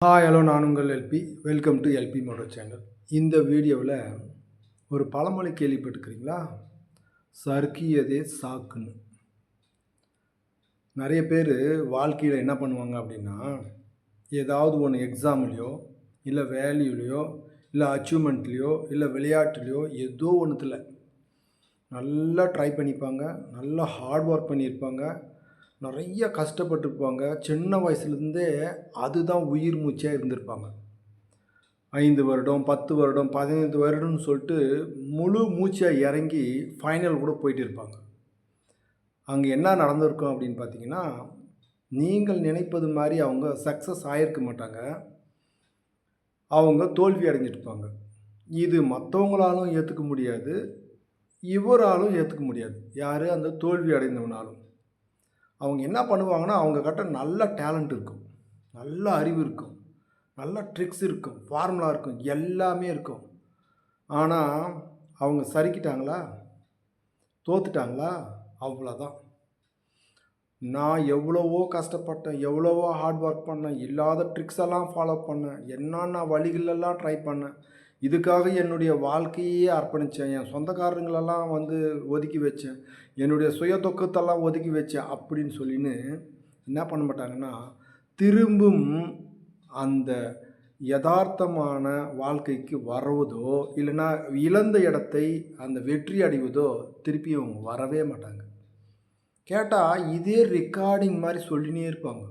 Hi hello நான் உங்கள் LP welcome to LP moto channel இந்த வீடியோவில் ஒரு பழமொழி கேள்விப்பட்டிருக்கிறீங்களா? சறுக்கியதே சாக்குன்னு. நிறைய பேர் வாழ்க்கையில் என்ன பண்ணுவாங்க அப்படின்னா ஏதாவது ஒன்று எக்ஸாம்லேயோ இல்லை வேல்யூலேயோ இல்லை அச்சீவ்மெண்ட்லேயோ இல்லை விளையாட்டுலேயோ ஏதோ ஒன்றுத்தில் நல்லா ட்ரை பண்ணிப்பாங்க நல்லா ஹார்ட் ஒர்க் பண்ணியிருப்பாங்க நிறைய கஷ்டப்பட்டிருப்பாங்க. சின்ன வயசுலேருந்தே அதுதான் உயிர் மூச்சாக இருந்திருப்பாங்க. ஐந்து வருடம் பத்து வருடம் பதினைந்து வருடம்னு சொல்லிட்டு முழு மூச்சாக இறங்கி ஃபைனல் கூட போயிட்டு இருப்பாங்க அங்கே என்ன நடந்திருக்கும் அப்படின்னு பார்த்தீங்கன்னா நீங்கள் நினைப்பது மாதிரி அவங்க சக்ஸஸ் ஆகிருக்க மாட்டாங்க. அவங்க தோல்வி அடைஞ்சிருப்பாங்க. இது மற்றவங்களாலும் ஏற்றுக்க முடியாது. இவராலும் ஏற்றுக்க முடியாது. யார்? அந்த தோல்வி அடைந்தவனாலும். அவங்க என்ன பண்ணுவாங்கன்னா அவங்கக்கிட்ட நல்ல டேலண்ட் இருக்கும். நல்ல அறிவு இருக்கும். நல்ல ட்ரிக்ஸ் இருக்கும். ஃபார்முலா இருக்கும். எல்லாமே இருக்கும். ஆனால் அவங்க சறுக்கிட்டாங்களா? தோத்துட்டாங்களா? அவ்வளோதான் நான் எவ்வளவோ கஷ்டப்பட்டேன் எவ்வளவோ ஹார்ட் ஒர்க் பண்ணேன் இல்லாத ட்ரிக்ஸ் எல்லாம் ஃபாலோ பண்ணேன் என்னென்ன வழிகளெல்லாம் ட்ரை பண்ணேன் இதுக்காக என்னுடைய வாழ்க்கையே அர்ப்பணித்தேன் என் சொந்தக்காரங்களெல்லாம் வந்து ஒதுக்கி வச்சேன். என்னுடைய சுய துக்கத்தெல்லாம் ஒதுக்கி வச்சேன் அப்படின்னு சொல்லின்னு என்ன பண்ண மாட்டாங்கன்னா திரும்பும் அந்த யதார்த்தமான வாழ்க்கைக்கு வரவதோ இல்லைன்னா இழந்த இடத்தை அந்த வெற்றி அடைவதோ திருப்பி அவங்க வரவே மாட்டாங்க. கேட்டால் இதே ரெக்கார்டிங் மாதிரி சொல்லினே இருப்பாங்க.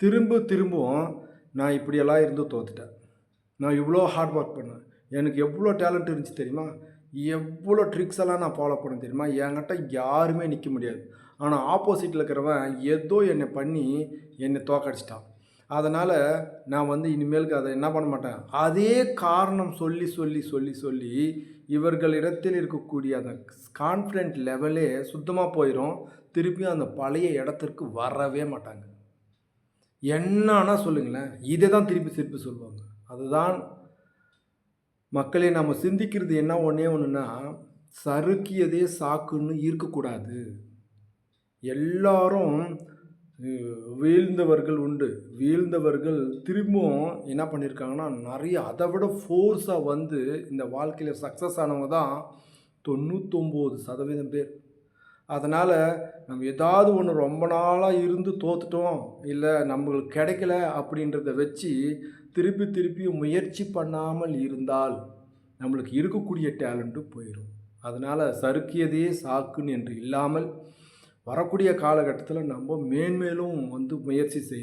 திரும்ப திரும்பவும் நான் இப்படியெல்லாம் இருந்து தோத்துட்டேன். நான் இவ்வளோ ஹார்ட் ஒர்க் பண்ணேன். எனக்கு எவ்வளோ டேலண்ட் இருந்துச்சு தெரியுமா? எவ்வளோ ட்ரிக்ஸ் எல்லாம் நான் ஃபாலோ பண்ண தெரியுமா? என்கிட்ட யாருமே நிற்க முடியாது. ஆனால் ஆப்போசிட்டில் இருக்கிறவன் ஏதோ என்னை பண்ணி என்னை தோக்கடிச்சிட்டான். அதனால் நான் வந்து இனிமேலுக்கு அதை என்ன பண்ண மாட்டேன்? அதே காரணம் சொல்லி சொல்லி சொல்லி சொல்லி இவர்களிடத்தில் இருக்கக்கூடிய அந்த கான்ஃபிடென்ட் லெவலே சுத்தமாக போயிடும் திருப்பியும் அந்த பழைய இடத்திற்கு வரவே மாட்டாங்க. என்னன்னா சொல்லுங்களேன் இதை தான் திருப்பி திருப்பி சொல்லுவாங்க. அதுதான் மக்களை நம்ம சிந்திக்கிறது என்ன? ஒன்றே ஒன்றுனா சறுக்கியதே சாக்குன்னு இருக்கக்கூடாது. எல்லாரும் வீழ்ந்தவர்கள் உண்டு. வீழ்ந்தவர்கள் திரும்பவும் என்ன பண்ணியிருக்காங்கன்னா நிறைய அதை விட ஃபோர்ஸாக வந்து இந்த வாழ்க்கையில் சக்ஸஸ் ஆனவங்க தான் தொண்ணூத்தொம்பது சதவீதம் பேர். அதனால் நம்ம ஏதாவது ஒன்று ரொம்ப நாளாக இருந்து தோத்துட்டோம். இல்லை நம்மளுக்கு கிடைக்கல அப்படின்றத வச்சு திருப்பி திருப்பி முயற்சி பண்ணாமல் இருந்தால் நம்மளுக்கு இருக்கக்கூடிய டேலண்ட்டு போயிடும் அதனால் சறுக்கியதே சாக்குன்னு என்று இல்லாமல் வரக்கூடிய காலகட்டத்தில் நம்ம மேன்மேலும் வந்து முயற்சி செய்து